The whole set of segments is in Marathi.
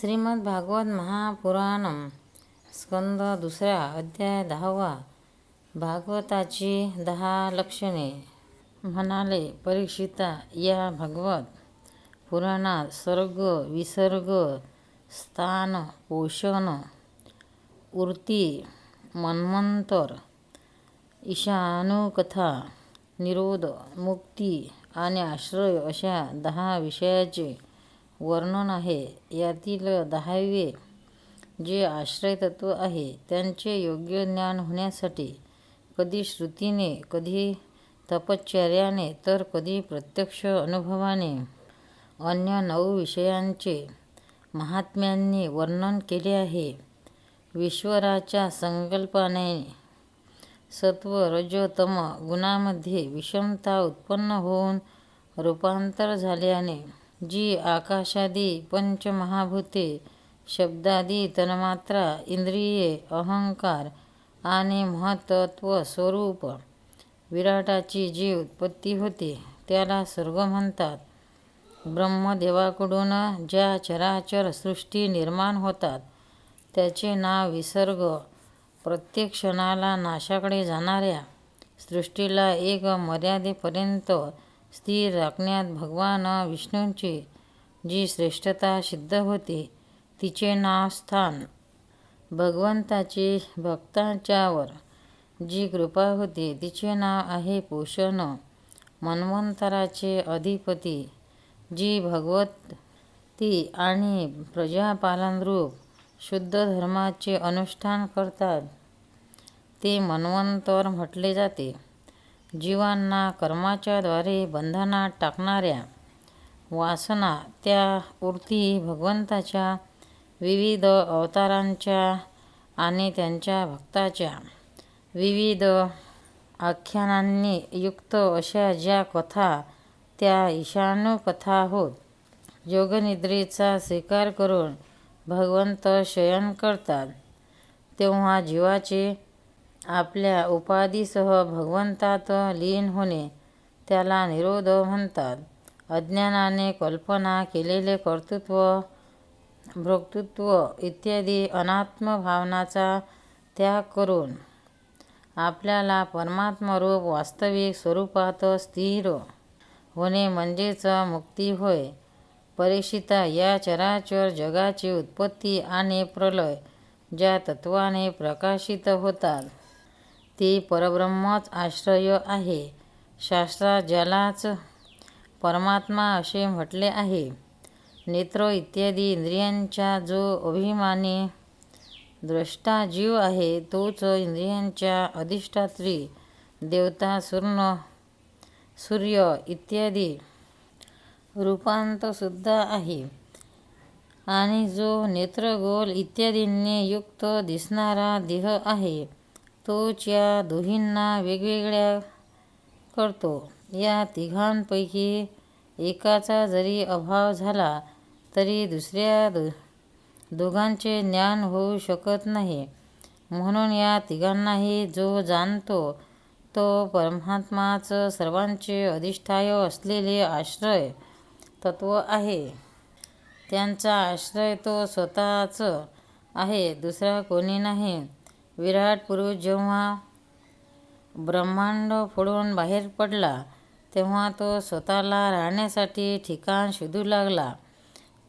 श्रीमद भागवत महापुराणम स्कंद दुसरा अध्याय दहावा. भागवताची दहा लक्षणे. म्हणाले परीक्षिता या भागवत पुराणात सर्ग विसर्ग स्थान पोषण उर्ती मन्वंतर ईशानुकथा निरोध मुक्ती आणि आश्रय अशा दहा विषयाचे वर्णन आहे. यातील दहावे जे आश्रयतत्व आहे त्यांचे योग्य ज्ञान होण्यासाठी कधी श्रुतीने कधी तपश्चर्याने तर कधी प्रत्यक्ष अनुभवाने अन्य नऊ विषयांचे महात्म्यांनी वर्णन केले आहे. विश्वराच्या संकल्पाने सत्व रजतम गुणामध्ये विषमता उत्पन्न होऊन रूपांतर झाल्याने जी आकाशादी पंचमहाभूते शब्दादी तन्मात्रा इंद्रिये अहंकार आणि महत्त्व स्वरूप विराटाची जी उत्पत्ती होते त्याला स्वर्ग म्हणतात. ब्रह्मदेवाकडून ज्या चराचर सृष्टी निर्माण होतात त्याचे नाव विसर्ग. प्रत्येक क्षणाला नाशाकडे जाणाऱ्या सृष्टीला एक मर्यादेपर्यंत स्थिर राखण्यात भगवान विष्णूंची जी श्रेष्ठता सिद्ध होते तिचे नाव स्थान भगवंताची भक्तांच्यावर जी कृपा होते तिचे नाव आहे पोषण मन्वंतराचे अधिपती जी भगवती आणि प्रजापालनरूप शुद्ध धर्माचे अनुष्ठान करतात. ते मन्वंतर म्हटले जाते. जीवांना कर्माच्याद्वारे बंधनात टाकणाऱ्या वासना त्या उर्ती भगवंताच्या विविध अवतारांच्या आणि त्यांच्या भक्ताच्या विविध आख्यानांनी युक्त अशा ज्या कथा त्या ईशानू कथा होत योगनिद्रेचा स्वीकार करून भगवंत शयन करतात तेव्हा जीवाचे आपल्या उपाधीसह भगवंतात लीन होणे त्याला निरोध म्हणतात. अज्ञानाने कल्पना केलेले कर्तृत्व भोक्तृत्व इत्यादी अनात्म भावनाचा त्याग करून आपल्याला परमात्मरूप वास्तविक स्वरूपात स्थिर होणे म्हणजेच मुक्ती होय. परीक्षिता या चराचर जगाची उत्पत्ती आणि प्रलय ज्या तत्वाने प्रकाशित होतात. ते परब्रह्मच आश्रय आहे. शास्त्रात ज्यालाच परमात्मा असे म्हटले आहे. नेत्र इत्यादी इंद्रियांचा जो अभिमानी द्रष्टा जीव आहे तोच इंद्रियांच्या अधिष्ठात्री देवता सूर्ण सूर्य इत्यादी रूपांतसुद्धा आहे. आणि जो नेत्रगोल इत्यादींनी युक्त दिसणारा देह आहे तोच या दोहींना वेगवेगळ्या करतो. या तिघांपैकी एकाचा जरी अभाव झाला तरी दुसऱ्या दो दोघांचे ज्ञान होऊ शकत नाही. म्हणून या तिघांनाही जो जाणतो तो परमात्माच सर्वांचे अधिष्ठाय असलेले आश्रय तत्व आहे. त्यांचा आश्रय तो स्वतःच आहे दुसरा कोणी नाही. विराट पुरुष जेव्हा ब्रह्मांड फोडून बाहेर पडला तेव्हा तो स्वतःला राहण्यासाठी ठिकाण शोधू लागला.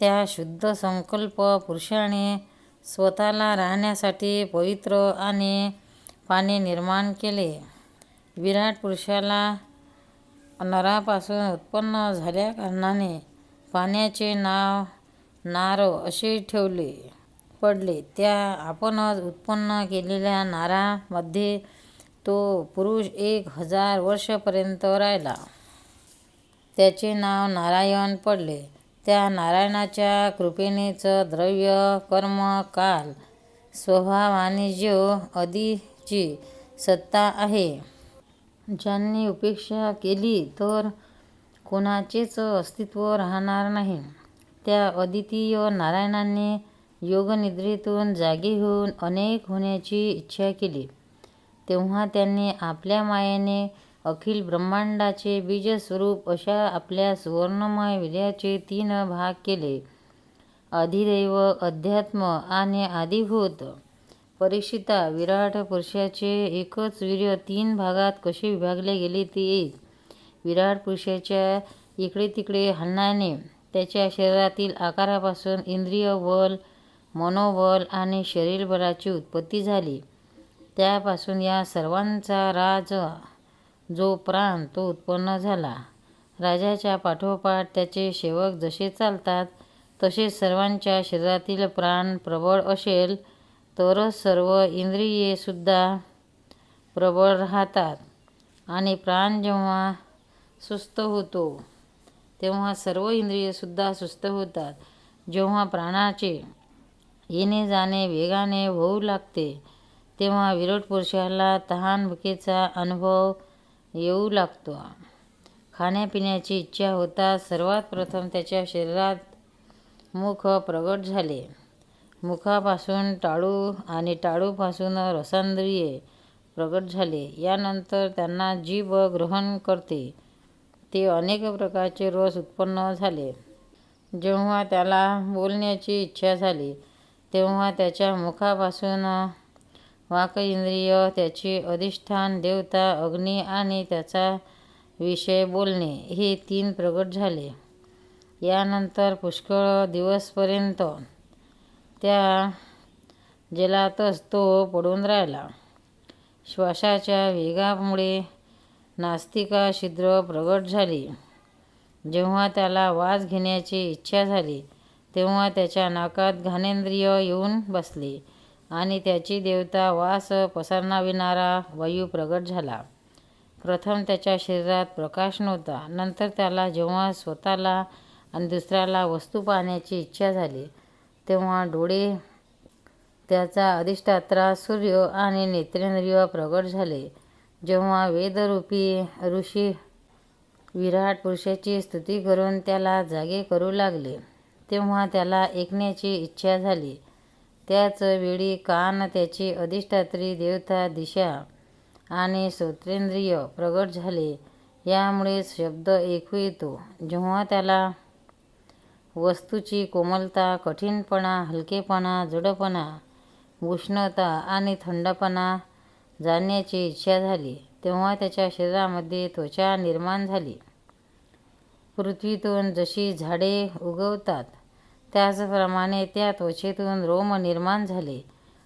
त्या शुद्ध संकल्प पुरुषाने स्वतःला राहण्यासाठी पवित्र आणि पाणी निर्माण केले. विराट पुरुषाला नरापासून उत्पन्न झाल्याकारणाने पाण्याचे नाव नार असे ठेवले. पडले. त्या आपणच उत्पन्न केलेल्या नारामध्ये तो पुरुष एक हजार वर्षापर्यंत राहिला. त्याचे नाव नारायण पडले. त्या नारायणाच्या कृपेनेच द्रव्य कर्म काल स्वभाव आणि जीव आदीची सत्ता आहे. ज्यांनी उपेक्षा केली तर कोणाचेच अस्तित्व राहणार नाही. त्या अद्वितीय नारायणाने योगनिद्रेतून जागे होऊन अनेक होण्याची इच्छा केली. तेव्हा त्यांनी आपल्या मायेने अखिल ब्रह्मांडाचे बीजस्वरूप अशा आपल्या सुवर्णमय वीर्याचे तीन भाग केले. अधिदैव अध्यात्म आणि आदिभूत. परीक्षिता विराट पुरुषाचे एकच वीर्य तीन भागात कसे विभागले गेले ते एक. विराट पुरुषाच्या इकडे तिकडे हलण्याने त्याच्या शरीरातील आकारापासून इंद्रिय बल मनोबल आणि शरीरबलाची उत्पत्ती झाली. त्यापासून या सर्वांचा राज जो प्राण तो उत्पन्न झाला. राजाच्या पाठोपाठ त्याचे सेवक जसे चालतात तसे सर्वांच्या शरीरातील प्राण प्रबळ असेल तरच सर्व इंद्रियेसुद्धा प्रबळ राहतात. आणि प्राण जेव्हा सुस्त होतो तेव्हा सर्व इंद्रियेसुद्धा सुस्त होतात. जेव्हा प्राणाचे येणे जाणे वेगाने होऊ लागते. तेव्हा विराट पुरुषाला तहानभुकेचा अनुभव येऊ लागतो. खाण्यापिण्याची इच्छा होता सर्वात प्रथम त्याच्या शरीरात मुख प्रगट झाले. मुखापासून टाळू आणि टाळूपासून रसांद्रिये प्रगट झाले. यानंतर त्यांना जीभ ग्रहण करते. ते अनेक प्रकारचे रस उत्पन्न झाले. जेव्हा त्याला बोलण्याची इच्छा झाली तेव्हा त्याच्या मुखापासून वाक इंद्रिय अधिष्ठान देवता अग्नी आणि त्याचा विषय बोलणे हे तीन प्रगट झाले. यानंतर पुष्कळ दिवसपर्यंत त्या जलातच तो पडून राहिला. श्वासाच्या वेगामुळे नास्तिका छिद्र प्रगट झाली. जेव्हा त्याला वास घेण्याची इच्छा झाली तेव्हा त्याच्या नाकात घाणेंद्रिय येऊन बसले आणि त्याची देवता वास पसरणाविणारा वायू प्रगट झाला. प्रथम त्याच्या शरीरात प्रकाश नव्हता. नंतर त्याला जेव्हा स्वतःला आणि दुसऱ्याला वस्तू पाहण्याची इच्छा झाली तेव्हा डोळे त्याचा अधिष्ठात्रा सूर्य आणि नेत्रेंद्रिय प्रगट झाले. जेव्हा वेदरूपी ऋषी विराट पुरुषाची स्तुती करून त्याला जागे करू लागले तेव्हा त्याला ऐकण्याची इच्छा झाली. त्याच वेळी कान त्याची अधिष्ठात्री देवता दिशा आणि श्रोतेंद्रिय प्रगट झाले. यामुळे शब्द ऐकू येतो. जेव्हा त्याला वस्तूची कोमलता कठीणपणा हलकेपणा जडपणा उष्णता आणि थंडपणा जाणण्याची इच्छा झाली तेव्हा त्याच्या शरीरामध्ये त्वचा निर्माण झाली. पृथ्वीतून जशी झाडे उगवतात त्याचप्रमाणे त्या त्वचेतून रोम निर्माण झाले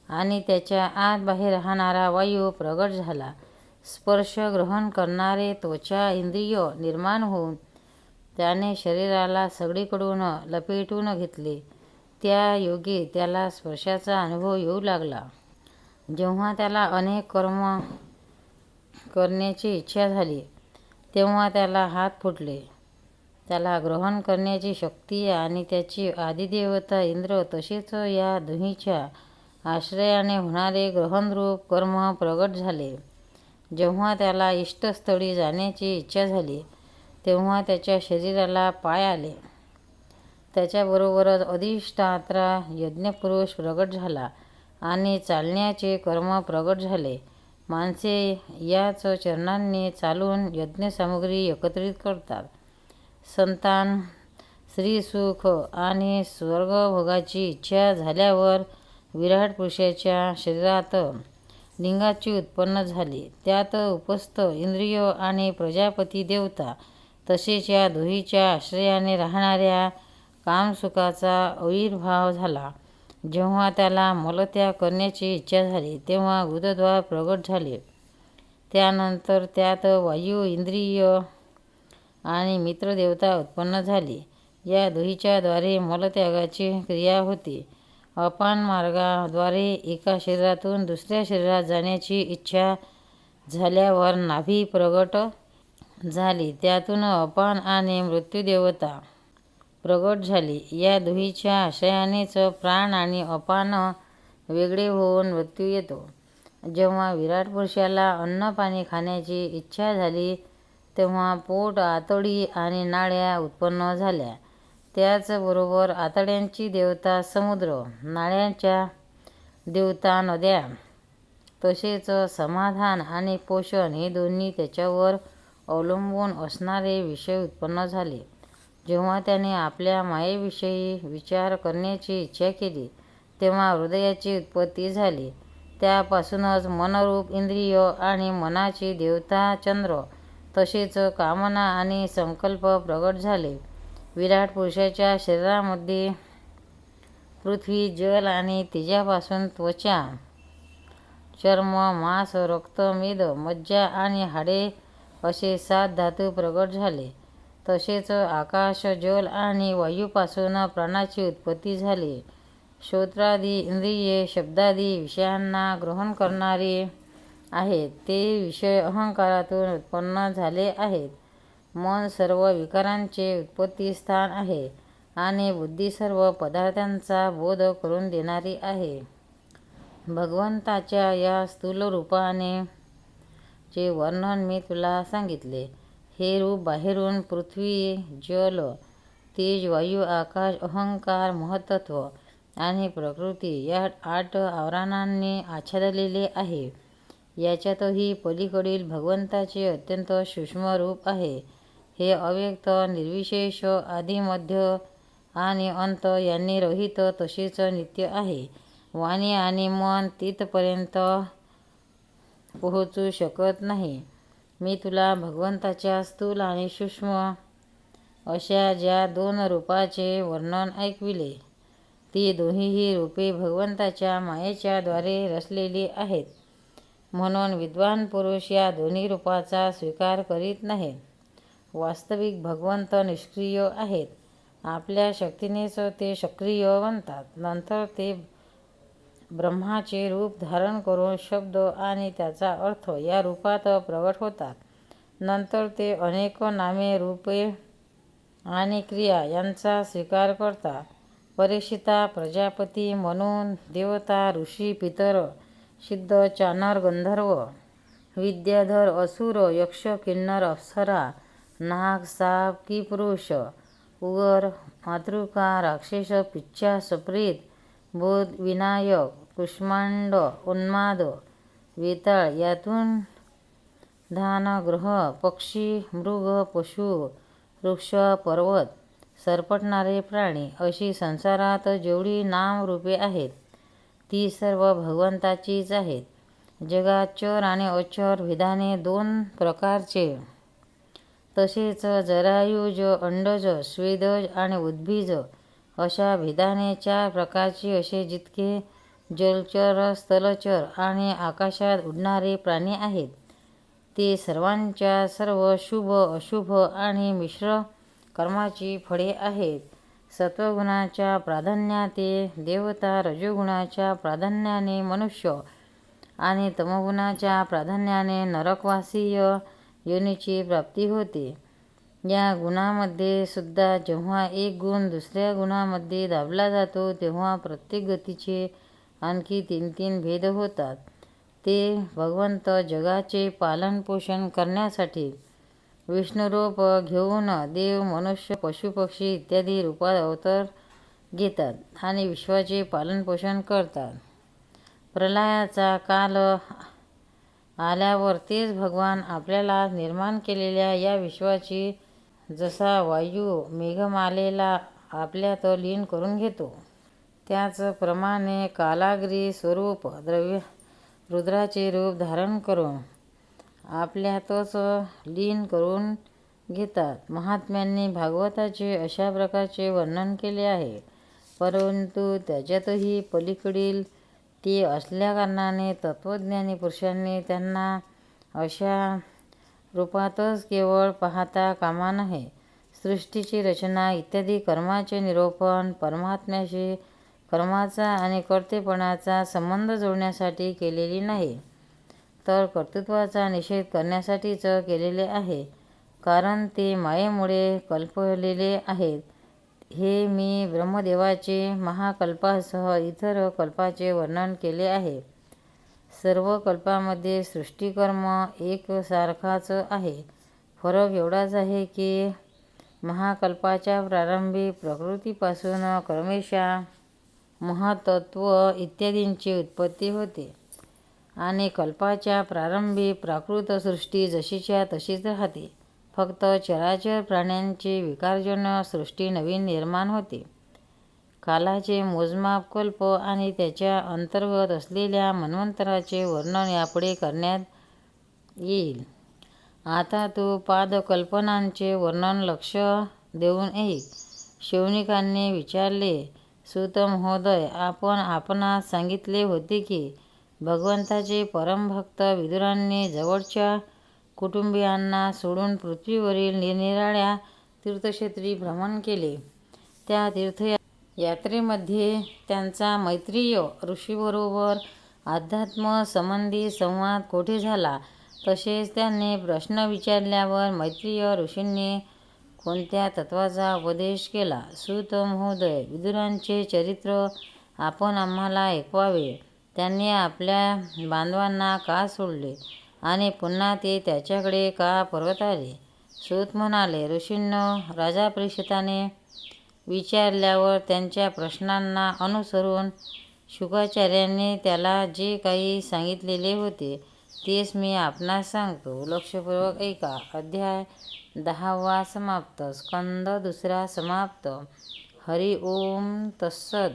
आणि त्याच्या आत बाहेर राहणारा वायू प्रगट झाला. स्पर्श ग्रहण करणारे त्वचा इंद्रिय निर्माण होऊन त्याने शरीराला सगळीकडून लपेटून घेतले. त्या योगे त्याला स्पर्शाचा अनुभव येऊ लागला. जेव्हा त्याला अनेक कर्म करण्याची इच्छा झाली तेव्हा त्याला हात फुटले. त्याला ग्रहण करण्याची शक्ती आणि त्याची आदिदेवता इंद्र तसेच या दुहीच्या आश्रयाने होणारे ग्रहणरूप कर्म प्रगट झाले. जेव्हा त्याला इष्टस्थळी जाण्याची इच्छा झाली तेव्हा त्याच्या शरीराला पाय आले. त्याच्याबरोबरच अधिष्ठात्रा यज्ञपुरुष प्रगट झाला आणि चालण्याचे कर्म प्रगट झाले. माणसे याच चरणांनी चालून यज्ञसामुग्री एकत्रित करतात. संतान स्त्रीसुख आणि स्वर्गभोगाची इच्छा झाल्यावर विराट पुरुषाच्या शरीरात लिंगाची उत्पन्न झाली. त्यात उपस्थ इंद्रिय आणि प्रजापती देवता तसेच या दोहीच्या आश्रयाने राहणाऱ्या कामसुखाचा आविर्भाव झाला. जेव्हा त्याला मलत्याग करण्याची इच्छा झाली तेव्हा गुदद्वार प्रगट झाले. त्यानंतर त्यात वायू इंद्रिय आणि मित्रदेवता उत्पन्न झाली. या दुहीच्याद्वारे मलत्यागाची क्रिया होती. अपान मार्गाद्वारे एका शरीरातून दुसऱ्या शरीरात जाण्याची इच्छा झाल्यावर नाभी प्रगट झाली. त्यातून अपान आणि मृत्यूदेवता प्रगट झाली. या दुहीच्या आशयानेच प्राण आणि अपान वेगळे होऊन मृत्यू येतो. जेव्हा विराट पुरुषाला अन्न पाणी खाण्याची इच्छा झाली तेव्हा पोट आतडी आणि नाळ्या उत्पन्न झाल्या. त्याचबरोबर आतड्यांची देवता समुद्र नाळ्यांच्या देवता नद्या. तसेच समाधान आणि पोषण हे दोन्ही त्याच्यावर अवलंबून असणारे विषय उत्पन्न झाले. जेव्हा त्याने आपल्या मायेविषयी विचार करण्याची इच्छा केली तेव्हा हृदयाची उत्पत्ती झाली. त्यापासूनच मनरूप इंद्रिय आणि मनाची देवता चंद्र तसेच कामना आणि संकल्प प्रगट झाले. विराट पुरुषाच्या शरीरामध्ये पृथ्वी जल आणि तेजापासून त्वचा चर्म मांस रक्त मेद मज्जा आणि हाडे असे सात धातू प्रगट झाले. तसेच आकाश जल आणि वायूपासून प्राणाची उत्पत्ती झाली. श्रोत्रादी इंद्रिये शब्दादी विषयांना ग्रहण करणारे आहेत. ते विषय अहंकारातून उत्पन्न झाले आहेत. मन सर्व विकारांचे उत्पत्तीस्थान आहे आणि बुद्धी सर्व पदार्थांचा बोध करून देणारी आहे. भगवंताच्या या स्थूल रूपाने चे वर्णन मी तुला सांगितले. हे रूप बाहेरून पृथ्वी जल तेज वायू आकाश अहंकार महत्त्व आणि प्रकृती या आठ आवरणांनी आच्छादलेले आहे. याच्यातही पलीकडील भगवंताचे अत्यंत सूक्ष्म रूप आहे. हे अव्यक्त निर्विशेष आधी मध्य आणि अंत यांनी रहित तसेच नित्य आहे. वाणी आणि मन तिथपर्यंत पोहोचू शकत नाही. मी तुला भगवंताच्या स्थूल आणि सूक्ष्म अशा ज्या दोन रूपाचे वर्णन ऐकविले ती दोन्हीही रूपे भगवंताच्या मायेच्या द्वारे रचलेली आहेत. म्हणून विद्वान पुरुष या दोन्ही रूपाचा स्वीकार करीत नाहीत. वास्तविक भगवंत निष्क्रिय आहेत. आपल्या शक्तीनेच ते सक्रिय बनतात. नंतर ते ब्रह्माचे रूप धारण करून शब्द आणि त्याचा अर्थ या रूपात प्रगट होतात. नंतर ते अनेक नामे रूपे आणि क्रिया यांचा स्वीकार करतात. परीक्षिता प्रजापती म्हणून देवता ऋषी पितर सिद्ध चानर गंधर्व विद्याधर असुर यक्ष किन्नर अप्सरा नाग साप किपुरुष उगर मातृका राक्षस पिच्छा सप्रीत बोध विनायक कुष्मांड उन्माद वेताळ यातून धान ग्रह पक्षी मृग पशु वृक्ष पर्वत सरपटणारे प्राणी अशी संसारात जेवढी नामरूपे आहेत ती सर्व भगवंताचीच आहेत. जगात चर आणि अचर विधाने दोन प्रकारचे. तसेच जरायुज अंडज स्वेदज आणि उद्भिज अशा भेदाने चार प्रकारचे असे जितके जलचर स्थलचर आणि आकाशात उडणारे प्राणी आहेत. ते सर्वांच्या सर्व शुभ अशुभ आणि मिश्र कर्माची फळे आहेत. सत्वगुणाच्या प्राधान्याते देवता रजोगुणाच्या प्राधान्याने मनुष्य आणि तमगुणाच्या प्राधान्याने नरकवासीय योनीची प्राप्ती होते. या गुणामध्ये सुद्धा जेव्हा एक गुण दुसऱ्या गुणामध्ये दाबला जातो तेव्हा प्रत्येक गतीचे आणखी तीन तीन भेद होतात. ते भगवंत जगाचे पालनपोषण करण्यासाठी विष्णुरूप घेऊन देव मनुष्य पशुपक्षी इत्यादी रूपात अवतार घेतात आणि विश्वाचे पालनपोषण करतात. प्रलयाचा काल आल्यावर तेच भगवान आपल्याला निर्माण केलेल्या या विश्वाची जसा वायू मेघमालेला आपल्यात लीन करून घेतो त्याचप्रमाणे कालाग्री स्वरूप द्रव्य रुद्राचे रूप धारण करून आपल्यातच लीन करून घेतात. महात्म्यांनी भागवताचे अशा प्रकारचे वर्णन केले आहे. परंतु त्याच्यातही पलीकडील ते असल्याकारणाने तत्त्वज्ञानी पुरुषांनी त्यांना अशा रूपातच केवळ पाहता कामा नये. सृष्टीची रचना इत्यादी कर्माचे निरूपण परमात्म्याशी कर्माचा आणि कर्तेपणाचा संबंध जोडण्यासाठी केलेली नाही. तर कर्तृत्वाचा निषेध करण्यासाठीच केलेले आहे. कारण ते मायेमुळे कल्पलेले आहेत. हे मी ब्रह्मदेवाचे महाकल्पासह इतर कल्पाचे वर्णन केले आहे. सर्व कल्पामध्ये सृष्टिकर्म एकसारखाच आहे. फरक एवढाच आहे की महाकल्पाच्या प्रारंभी प्रकृतीपासून क्रमेशा महातत्व इत्यादींची उत्पत्ती होते. आणि कल्पाच्या प्रारंभी प्राकृत सृष्टी जशीच्या तशीच राहते फक्त चराचर प्राण्यांची विकारजन्य सृष्टी नवीन निर्माण होते. कालाचे मोजमाप कल्प आणि त्याच्या अंतर्गत असलेल्या मन्वंतराचे वर्णन यापुढे करण्यात येईल. आता तो पादकल्पनांचे वर्णन लक्ष देऊन ऐक. शौनकाने विचारले, सुतमहोदय आपण आपणास सांगितले होते की भगवंताचे परमभक्त विदुरांनी जवळच्या कुटुंबीयांना सोडून पृथ्वीवरील निरनिराळ्या तीर्थक्षेत्री भ्रमण केले. त्या तीर्थयात्रेमध्ये त्यांचा मैत्रीय ऋषीबरोबर अध्यात्म संबंधी संवाद कोठे झाला? तसेच त्यांनी प्रश्न विचारल्यावर मैत्रीय ऋषींनी कोणत्या तत्त्वाचा उपदेश केला? सुत महोदय, विदुरांचे चरित्र आपण आम्हाला ऐकवावे. त्यांनी आपल्या बांधवांना का सोडले आणि पुन्हा ते त्याच्याकडे का परत आले? सूत म्हणाले, ऋषींनो, राजा परीक्षिताने विचारल्यावर त्यांच्या प्रश्नांना अनुसरून शुकाचार्यांनी त्याला जे काही सांगितलेले होते तेच मी आपणास सांगतो. लक्षपूर्वक ऐका. अध्याय दहावा समाप्त. स्कंद दुसरा समाप्त. हरि ओम तत्सद